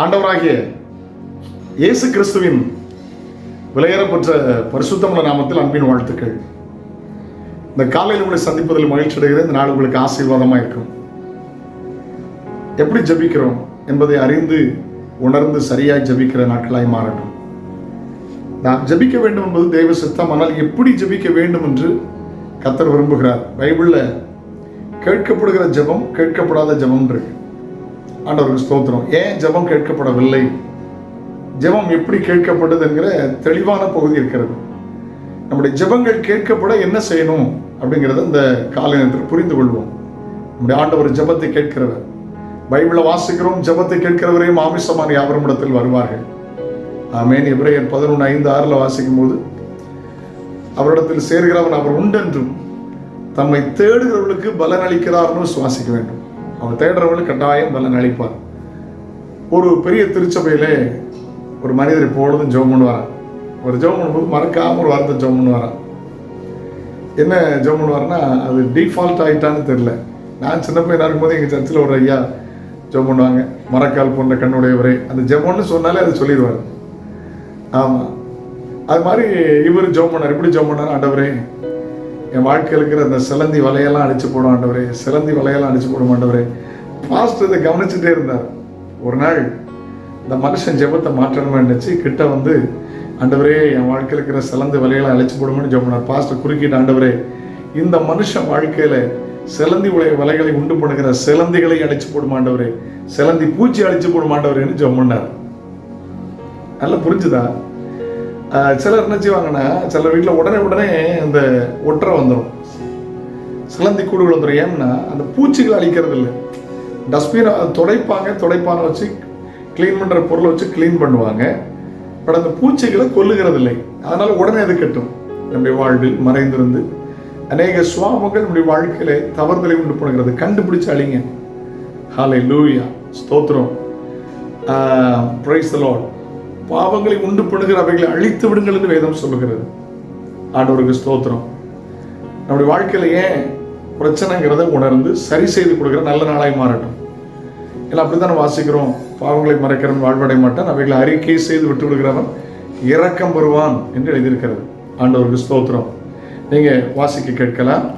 ஆண்டவராகிய இயேசு கிறிஸ்துவின் விலையேறப்பெற்ற பரிசுத்தமுள்ள நாமத்தில் அன்பின் வாழ்த்துக்கள். இந்த காலையில் உங்களை சந்திப்பதில் மகிழ்ச்சி அடைகிறேன். இந்த நாள் உங்களுக்கு ஆசீர்வாதமாக இருக்கும். எப்படி ஜெபிக்கிறோம் என்பதை அறிந்து உணர்ந்து சரியாக ஜெபிக்கிற நாட்களாய் மாறட்டும். நான் ஜெபிக்க வேண்டும் என்பது தெய்வ சித்தம். ஆனால் எப்படி ஜெபிக்க வேண்டும் என்று கத்தர் விரும்புகிறார். பைபிளில் கேட்கப்படுகிற ஜெபம் கேட்கப்படாத ஜெபம் இருக்கு. ஆண்டவருக்கு ஸ்தோத்திரம். ஏன் ஜெபம் கேட்கப்படவில்லை? ஜெபம் எப்படி கேட்கப்பட்டது என்கிற தெளிவான பகுதி இருக்கிறது. நம்முடைய ஜெபங்கள் கேட்கப்பட என்ன செய்யணும் அப்படிங்கிறத இந்த கால நேரத்தில் புரிந்து கொள்வோம். நம்முடைய ஆண்டவர் ஜெபத்தை கேட்கிறவர். பைபிளை வாசிக்கிறோம் ஜெபத்தை கேட்கிறவரையும் ஆமிசமான யாவரும் இடத்தில் வருவார்கள். ஆமேன். எப்ரேயர் பதினொன்று ஐந்து ஆறில் வாசிக்கும் போது அவரிடத்தில் சேர்கிறவன் அவர் உண்டென்றும் தம்மை தேடுகிறவர்களுக்கு பலனளிக்கிறார்னு சுவாசிக்க வேண்டும். அவன் தேடுறவர்கள் கட்டாயம் பலன் அளிப்பார் ஒரு பெரிய திருச்சபையிலே ஒரு மனிதர் இப்பொழுதும் ஜெபம் பண்ணுவாராம். ஒரு ஜெபம் பண்ணும்போது மறக்காமல் ஒரு வார்த்தை ஜெபம் பண்ணுவார் என்ன ஜெபம் பண்ணுவாருன்னா அது டிஃபால்ட் ஆகிட்டான்னு தெரில நான் சின்ன பையனா இருக்கும்போது எங்கள் சர்ச்சில் ஒரு ஐயா ஜெபம் பண்ணுவாங்க. மரக்கால் போன்ற கண்ணுடையவரே. அந்த ஜெபம்னு சொன்னாலே அது சொல்லிடுவார். ஆமாம் அது மாதிரி இவர் ஜெபம் பண்ணார் எப்படி ஜெபம் பண்ணார் ஆண்டவரே. என் வாழ்க்கையில் இருக்கிற அந்த சிலந்தி வலையெல்லாம் அடிச்சு போடும் ஆண்டவரே சிலந்தி வலையெல்லாம் அடிச்சு போடும் ஆண்டவரே. பாஸ்டர் இதை கவனிச்சுட்டே இருந்தார். ஒரு நாள் இந்த மனுஷன் ஜெபத்தை மாற்றணும்னு நினச்சி கிட்ட வந்து ஆண்டவரே என் வாழ்க்கையில் இருக்கிற சிலந்தி வலையெல்லாம் அழைச்சி போடும்னு ஜெபம் பண்ணார் பாஸ்டர் குறுக்கிட்டு ஆண்டவரே இந்த மனுஷன் வாழ்க்கையில் சிலந்தி உடைய வலைகளை உண்டு பண்ணுகிற சிலந்திகளை அடிச்சு போடுமாண்டவரே சிலந்தி பூச்சி அடிச்சு போடுமாண்டவரேன்னு ஜெபம் பண்ணார் நல்லா புரிஞ்சுதா? சிலர் என்ன செய்வாங்கன்னா சில வீட்டில் உடனே உடனே அந்த ஒற்றை வந்துடும் சிலந்தி கூடுகள் வந்துடும் ஏன்னா அந்த பூச்சிகளை அழிக்கிறது இல்லை. டஸ்ட்பினை துடைப்பாங்க துடைப்பான வச்சு க்ளீன் பண்ணுற பொருளை வச்சு க்ளீன் பண்ணுவாங்க. பட் அந்த பூச்சிகளை கொல்லுகிறது இல்லை. அதனால் உடனே அது கட்டும். நம்முடைய வாழ்வில் மறைந்திருந்து அநேக சுவாமங்கள் நம்முடைய வாழ்க்கையில தவறுதலை உண்டு பண்ணுகிறது கண்டுபிடிச்சு அழிங்க. ஹாலை லூயா ஸ்தோத்திரம் பிரைஸ் லார்ட் பாவங்களை உண்டு பண்ணுகிற அவைகளை அழித்து விடுங்கள் என்று வேதம் சொல்லுகிறது. ஆண்டவருக்கு ஸ்தோத்திரம். நம்முடைய வாழ்க்கையில ஏன் பிரச்சனைங்கிறத உணர்ந்து சரி செய்து கொடுக்கிற நல்ல நாளாய் மாறட்டும். இல்லை அப்படித்தான் வாசிக்கிறோம் பாவங்களை மறைக்கிறவன் வாழ்வடை மாட்டான் அவைகளை அறிக்கை செய்து விட்டு விடுகிறவன் இரக்கம் பெறுவான் என்று எழுதியிருக்கிறது. ஆண்டவருக்கு ஸ்தோத்திரம். நீங்க வாசிக்க கேட்கலாம்.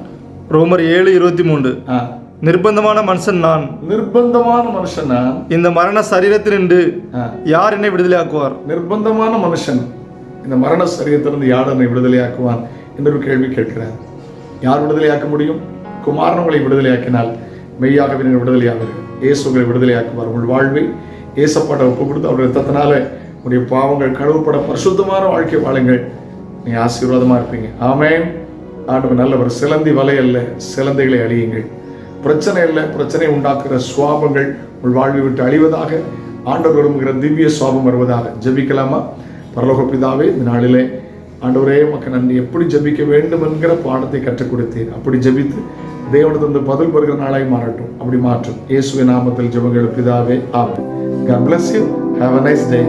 ரோமர் ஏழு இருபத்தி மூன்று. ஆ. நிர்பந்தமான மனுஷன் நான். நிர்பந்தமான மனுஷனா இந்த மரண சரீரத்தினின்று ஆ. யார் என்னை விடுதலையாக்குவார்? நிர்பந்தமான மனுஷன். இந்த மரண சரீரத்திலிருந்து யார் என்னை விடுதலையாக்குவான் என்று கேள்வி கேட்கிறார் யார் விடுதலையாக்க முடியும்? குமாரன் உங்களை விடுதலையாக்கினால் மெய்யாகவே நீங்கள் விடுதலையாவீர்கள். இயேசு உங்களை விடுதலையாக்குவார். உங்கள் வாழ்வை ஏசப்பாட்ட ஒப்பு கொடுத்து அவருடைய ரத்தத்தினால உடைய பாவங்கள் கழுவப்பட பரிசுத்தமான வாழ்க்கை வாழுங்கள். நீ ஆசீர்வாதமா இருப்பீங்க. ஆமென். ஆண்டவர் நல்லவர். சிலந்தி வலை அல்ல சிலந்தைகளை அழியுங்கள். பிரச்சனை இல்லை பிரச்சனை உண்டாக்குகிற சுவாபங்கள் உங்கள் வாழ்வை விட்டு அழிவதாக ஆண்டவர் விரும்புகிற திவ்ய சுவாபம் வருவதாக ஜெபிக்கலாமா? பரலோக பிதாவே இந்த நாளிலே ஆண்டவரே மக்கள் நன்றி. எப்படி ஜெபிக்க வேண்டும் என்கிற பாடத்தை கற்றுக் கொடுத்தேன் அப்படி ஜெபித்து தேவனது பதில் பெறுகிற நாளாய் மாறட்டும். அப்படி மாற்றும். இயேசுவின் நாமத்தில் ஜபங்கள். பிதாவே ஆமென். God bless you. Have a nice day.